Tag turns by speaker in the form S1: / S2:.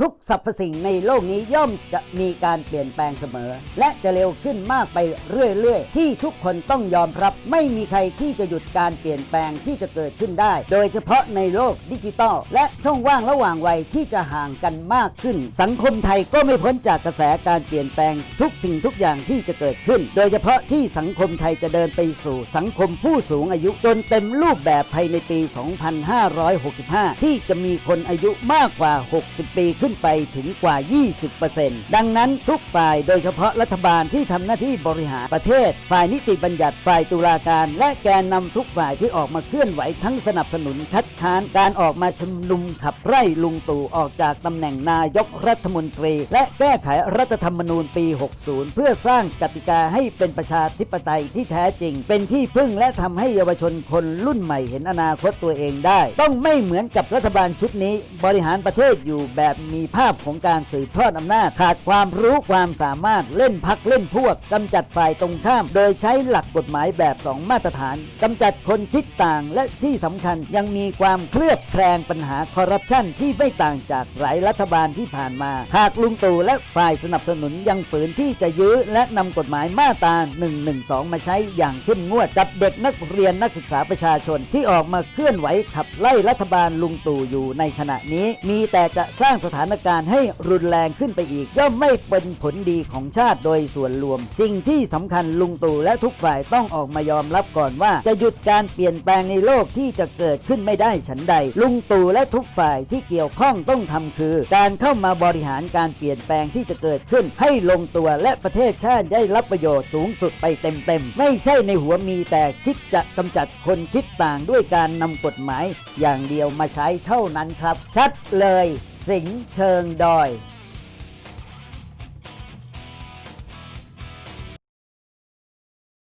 S1: ทุกสรรพสิ่งในโลกนี้ย่อมจะมีการเปลี่ยนแปลงเสมอ และจะเร็วขึ้นมากไปเรื่อยๆ ที่ทุกคนต้องยอมรับ ไม่มีใครที่จะหยุดการเปลี่ยนแปลงที่จะเกิดขึ้นได้ โดยเฉพาะในโลกดิจิตอลและช่องว่างระหว่างวัยที่จะห่างกันมากขึ้น สังคมไทยก็ไม่พ้นจากกระแสการเปลี่ยนแปลงทุกสิ่งทุกอย่างที่จะเกิดขึ้น โดยเฉพาะที่สังคมไทยจะเดินไปสู่สังคมผู้สูงอายุจนเต็มรูปแบบภายในปี 2565 ที่จะมีคนอายุมากกว่า 60 ปีขึ้นขึ้นไปถึงกว่า 20%ดังนั้นทุกฝ่ายโดยเฉพาะรัฐบาลที่ทำหน้าที่บริหารประเทศ ฝ่ายนิติบัญญัติฝ่ายตุลาการ และแกนนำทุกฝ่ายที่ออกมาเคลื่อนไหวทั้งสนับสนุนคัดค้านการออกมาชุมนุมขับไล่ลุงตู่ออกจากตำแหน่งนายกรัฐมนตรี และแก้ไขรัฐธรรมนูญปี 60 เพื่อสร้างกติกาให้เป็นประชาธิปไตยที่แท้จริง เป็นที่พึ่งและทำให้เยาวชนคนรุ่นใหม่เห็นอนาคตตัวเองได้ ต้องไม่เหมือนกับรัฐบาลชุดนี้ บริหารประเทศอยู่แบบมีภาพของการสืบทอดอำนาจ ขาดความรู้ความสามารถเล่นพักเล่นพวกกำจัดฝ่ายตรงข้าม โดยใช้หลักกฎหมายแบบสองมาตรฐานกำจัดคนคิดต่างและที่สำคัญยังมีความเคลือบแคลงปัญหาคอร์รัปชันที่ไม่ต่างจากหลายรัฐบาลที่ผ่านมา หากลุงตู่และฝ่ายสนับสนุนยังฝืนที่จะยื้อ และนำกฎหมายมาตรา 112 มาใช้อย่างเข้มงวดกับเด็กนักเรียนนักศึกษาประชาชนที่ออกมาเคลื่อนไหวขับไล่รัฐบาลลุงตู่อยู่ในขณะนี้ มีแต่จะสร้างสถานานการณ์ให้รุนแรงขึ้นไปอีก ย่อมไม่เป็นผลดีของชาติโดยส่วนรวม สิ่งที่สำคัญลุงตู่และทุกฝ่ายต้องออกมายอมรับก่อนว่า จะหยุดการเปลี่ยนแปลงในโลกที่จะเกิดขึ้นไม่ได้ฉันใด ลุงตู่และทุกฝ่ายที่เกี่ยวข้องต้องทำคือ การเข้ามาบริหารการเปลี่ยนแปลงที่จะเกิดขึ้น ให้ลงตัวและประเทศชาติได้รับประโยชน์สูงสุดไปเต็มๆไม่ใช่ในหัวมีแต่คิดจะกำจัดคนคิดต่างด้วยการนำกฎหมายอย่างเดียวมาใช้เท่านั้นครับ ชัดเลย สิงห์เชิงดอย